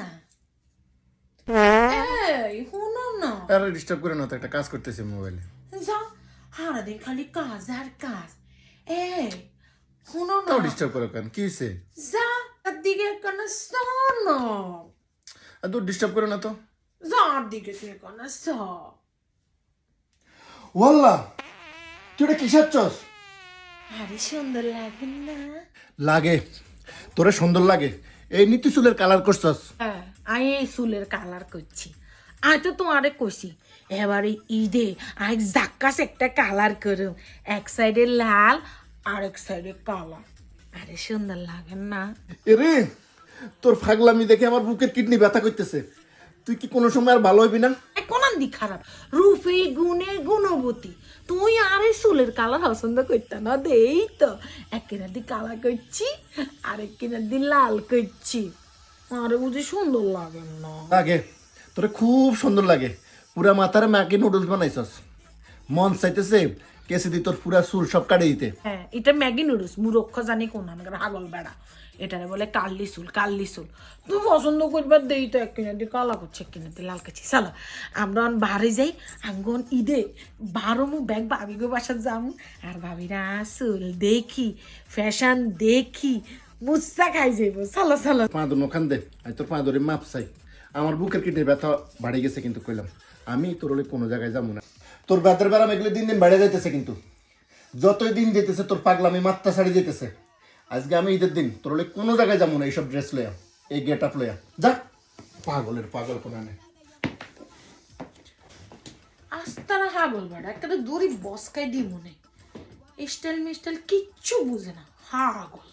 না? এই শুনো না। আরে ডিস্টার্ব করে না তো একটা কাজ করতেছি মোবাইলে যা সারাদিন খালি কাজ আর কাজ। এই শুনো না। ডিস্টার্ব করো কেন? কি হয়েছে যা তার দিকে কেন শোনো আর দূর ডিস্টার্ব করো না তো। যার দিকে তুই কেন ওয়াল্লা তুই এটা চস? আরে সুন্দর লাগে না। লাগে। তোরে সুন্দর লাগে। এই নীতি চুলের কালার করছস? হ্যাঁ আমি এই চুলের কালার করছি। আমি তো তোমারে কইছি এবারে ঈদে আমি জাক্কাস একটা কালার করুম। এক সাইডে লাল আর এক সাইডে কালা। আরে সুন্দর লাগে না। এরে তোর ফাগলামি দেখে আমার বুকের কিডনি ব্যথা করতেছে। তুই কি কোনো সময় আর ভালো হইবি না? কোন কোনান দি খারাপ? রূপে গুণে গুণবতী তুই আর এই চুলের কালার পছন্দ করতাম না দেই তো। এক কিনার দি কালা করছি এক কিনা দি লাল করছি। আরে বুঝি সুন্দর লাগে না। লাগে। তোরে খুব সুন্দর লাগে। পুরা মাথার মাকে নুডলস বানাইছস। মন চাইতেছে কেসে দি তোর পুরা চুল সব কাটে দিতে। হ্যাঁ এটা ম্যাগি নুডলস মুরক্ষ জানি কোন আমি হাগল বেড়া। এটারে বলে কাল্লি চুল কাল্লি চুল। তুই পছন্দ করবার দেই তো এক কিনা দিয়ে কালা করছে এক কিনা দিয়ে লাল করছি। চলো আমরা বাড়ি যাই আঙ্গন ঈদে বারো মু ব্যাগ ভাবি গো বাসা যাম। আর ভাবিরা চুল দেখি ফ্যাশন দেখি মুসা খাই যাইব। চলো চলো। পা ধর ওখান দে আমি তোর পা ধরে মাপ চাই। আমার বুকের কিডনি ব্যথা বাড়ে গেছে কিন্তু কইলাম। আমি তোর কোনো জায়গায় যাব না। তোর ব্যথার বেড়াম এগুলো দিন দিন বেড়ে যাইতেছে কিন্তু। যতই দিন যেতেছে তোর পাগলামি মাত্রা ছাড়ি যেতেছে। আজকে আমি ঈদের দিন তোর ওই কোনো জায়গায় যাব না এইসব ড্রেস লইয়া এই গেট আপ লইয়া। যা। পাগলের পাগল কোনো নেই। আস্তানা হাগল বেড়া একটা দড়ি বসকাই দিই মনে। স্টাইল মিস্টাইল কিচ্ছু বুঝে না হাগল